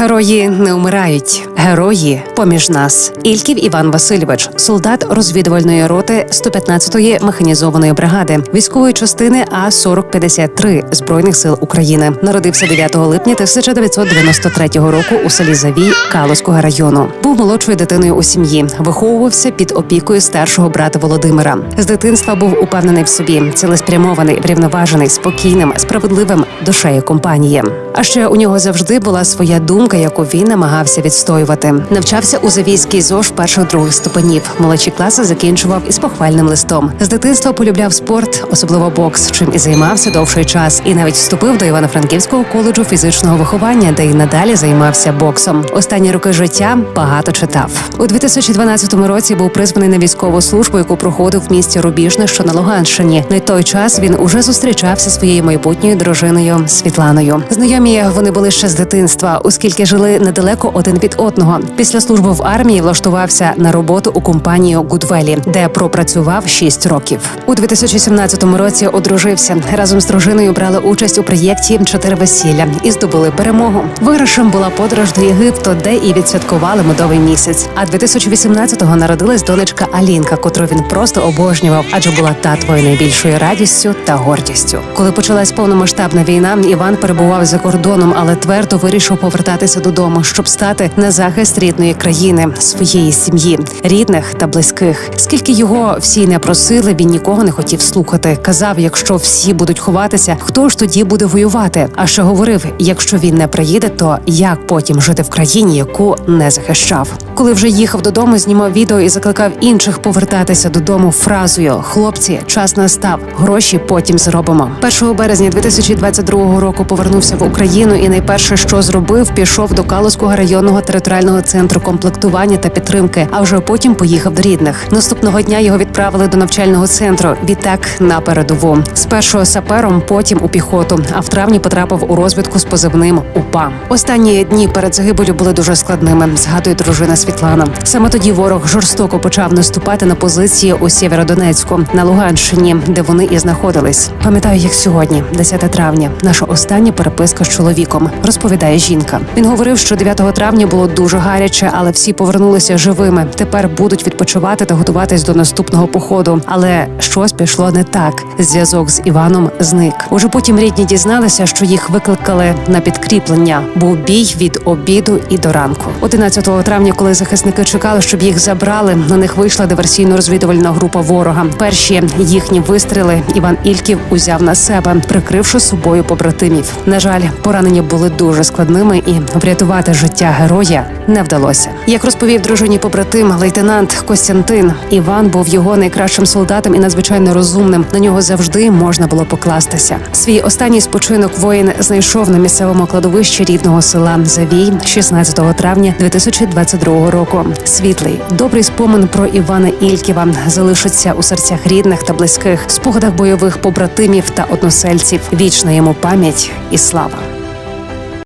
Герої не вмирають, герої поміж нас. Ільків Іван Васильович, солдат розвідувальної роти 115-ї механізованої бригади військової частини А 4053 збройних сил України. Народився 9 липня 1993 року у селі Завій Калузького району. Був молодшою дитиною у сім'ї, виховувався під опікою старшого брата Володимира. З дитинства був упевнений в собі, цілеспрямований, врівноважений, спокійним, справедливим душею компанії. А ще у нього завжди була своя думка, яку він намагався відстоювати. Навчався у Завійській ЗОЖ перших других ступенів. Молодші класи закінчував із похвальним листом. З дитинства полюбляв спорт, особливо бокс, чим і займався довший час, і навіть вступив до Івано-Франківського коледжу фізичного виховання, де й надалі займався боксом. Останні роки життя багато читав. У 2012 році був призваний на військову службу, яку проходив в місті Рубіжне, що на Луганщині. На той час він уже зустрічався своєю майбутньою дружиною Світланою. Знайомі вони були ще з дитинства, оскільки жили недалеко один від одного. Після служби в армії влаштувався на роботу у компанію Гудвелі, де пропрацював 6 років. У 2017 році одружився разом з дружиною. Брали участь у проєкті Чотири весілля і здобули перемогу. Виграшем була подорож до Єгипту, де і відсвяткували медовий місяць. А 2018-го народилась донечка Алінка, котру він просто обожнював, адже була татвою найбільшою радістю та гордістю. Коли почалась повномасштабна війна, Іван перебував за кордоном, але твердо вирішив повертатися додому, щоб стати на захист рідної країни, своєї сім'ї, рідних та близьких. Скільки його всі не просили, він нікого не хотів слухати. Казав, якщо всі будуть ховатися, хто ж тоді буде воювати? А ще говорив: якщо він не приїде, то як потім жити в країні, яку не захищав? Коли вже їхав додому, знімав відео і закликав інших повертатися додому фразою: хлопці, час настав, гроші потім зробимо. 1 березня 2022 року повернувся в Україну і найперше, що зробив, пішов до Калузького районного територіального центру комплектування та підтримки. А вже потім поїхав до рідних. Наступного дня його відправили до навчального центру. Відтак на передову. Спершу сапером, потім у піхоту. А в травні потрапив у розвідку з позивним УПА. Останні дні перед загибелю були дуже складними. Згадує дружина Світлана. Саме тоді ворог жорстоко почав наступати на позиції у Сєвєродонецьку на Луганщині, де вони і знаходились. Пам'ятаю, як сьогодні, 10 травня, наша остання переписка з чоловіком, розповідає жінка. Він говорив, що 9 травня було дуже гаряче, але всі повернулися живими. Тепер будуть відпочивати та готуватись до наступного походу. Але щось пішло не так. Зв'язок з Іваном зник. Уже потім рідні дізналися, що їх викликали на підкріплення. Був бій від обіду і до ранку. 11 травня, коли захисники чекали, щоб їх забрали, на них вийшла диверсійно-розвідувальна група ворога. Перші їхні вистріли Іван Ільків узяв на себе, прикривши собою побратимів. На жаль, поранення були дуже складними, і врятувати життя героя не вдалося. Як розповів дружині побратим лейтенант Костянтин, Іван був його найкращим солдатом і надзвичайно розумним. На нього завжди можна було покластися. Свій останній спочинок воїн знайшов на місцевому кладовищі рідного села Завій 16 травня 2022 року. Світлий добрий спомин про Івана Ільківа залишиться у серцях рідних та близьких, спогадах бойових побратимів та односельців. Вічна йому пам'ять і слава.